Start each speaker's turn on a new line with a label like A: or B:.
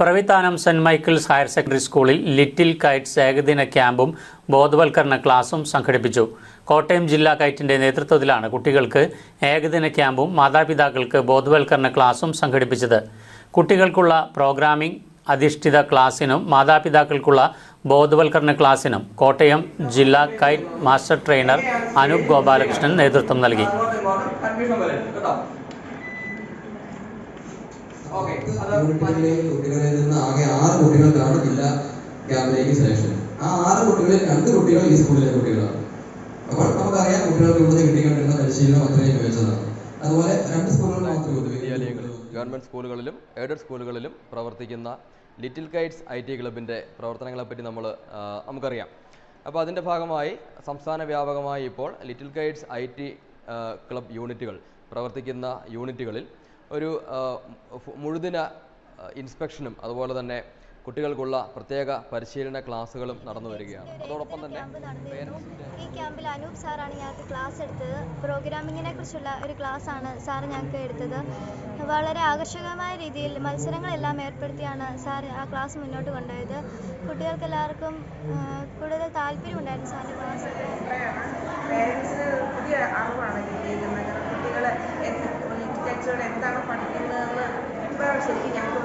A: Pravithanam Saint Michael's higher secondary സ്കൂളിൽ little kites ഏകദിന ക്യാമ്പും ബോധവൽക്കരണ ക്ലാസും സംഘടിപ്പിച്ചു. കോട്ടയം ജില്ലാ കൈറ്റിന്റെ നേതൃത്വത്തിലാണ് കുട്ടികൾക്ക് ഏകദിന ക്യാമ്പും മാതാപിതാക്കൾക്ക് ബോധവൽക്കരണ ക്ലാസും സംഘടിപ്പിച്ചത്. കുട്ടികൾക്കുള്ള പ്രോഗ്രാമിംഗ് അധിഷ്ഠിത ക്ലാസ്സിനും മാതാപിതാക്കൾക്കുള്ള ബോധവൽക്കരണ ക്ലാസ്സിനും കോട്ടയം ജില്ലാ kite master trainer Anoop Gopalakrishnan നേതൃത്വം നൽകി.
B: അങ്ങോട്ടും ഇങ്ങോട്ടും കൺഫ്യൂഷൻ വരരുത് കേട്ടോ ഓക്കെ അത്
C: യൂണിറ്റുകളിലെ കുട്ടികളിൽ നിന്ന് ആകെ ആറ് കുട്ടികൾക്കാണ് ജില്ലാ ക്യാമ്പിലേക്ക് സെലക്ഷൻ ആ ആറ് കുട്ടികളിൽ രണ്ട് കുട്ടികൾ ഈ സ്കൂളിലെ കുട്ടികളാണ്. അപ്പോൾ നമുക്കറിയാം കുട്ടികൾക്ക് ഇവിടുന്ന് കിട്ടിക്കൊണ്ടിരുന്ന പരിശീലനം അത്രയും മികച്ചതാണ്. അതുപോലെ രണ്ട് സ്കൂളുകളിൽ
D: വിദ്യാലയങ്ങളിൽ ഗവൺമെന്റ് സ്കൂളുകളിലും എയ്ഡഡ് സ്കൂളുകളിലും പ്രവർത്തിക്കുന്ന ലിറ്റിൽ കൈറ്റ്സ് ഐ ടി ക്ലബിന്റെ പ്രവർത്തനങ്ങളെപ്പറ്റി നമ്മൾ നമുക്കറിയാം. അപ്പോൾ അതിന്റെ ഭാഗമായി സംസ്ഥാന വ്യാപകമായി ഇപ്പോൾ little kites I T club യൂണിറ്റുകൾ പ്രവർത്തിക്കുന്ന യൂണിറ്റുകളിൽ ഒരു മുഴുദിന ഇൻസ്പെക്ഷനും അതുപോലെ തന്നെ കുട്ടികൾക്കുള്ള പ്രത്യേക പരിശീലന ക്ലാസ്സുകളും നടന്നു വരികയാണ്. അതോടൊപ്പം തന്നെ
E: ഈ ക്യാമ്പിൽ അനൂപ് സാറാണ് ഞങ്ങൾക്ക് ക്ലാസ് എടുത്തത്. പ്രോഗ്രാമിങ്ങിനെ കുറിച്ചുള്ള ഒരു ക്ലാസ് ആണ് സാർ ഞങ്ങൾക്ക് എടുത്തത്. വളരെ ആകർഷകമായ രീതിയിൽ മത്സരങ്ങളെല്ലാം ഏർപ്പെടുത്തിയാണ് സാർ ആ ക്ലാസ് മുന്നോട്ട് കൊണ്ടുപോയത്. കുട്ടികൾക്ക് എല്ലാവർക്കും ആ, കൂടുതൽ താല്പര്യമുണ്ടായിരുന്നു
F: സാറിന്റെ ലിറ്ററേച്ചറോട് എന്താണ് പഠിക്കുന്നതെന്ന് ഇപ്പോൾ ശരിക്കും ഞങ്ങൾക്ക് മനസ്സിലാക്കാൻ പറ്റിയത് അപ്പോൾ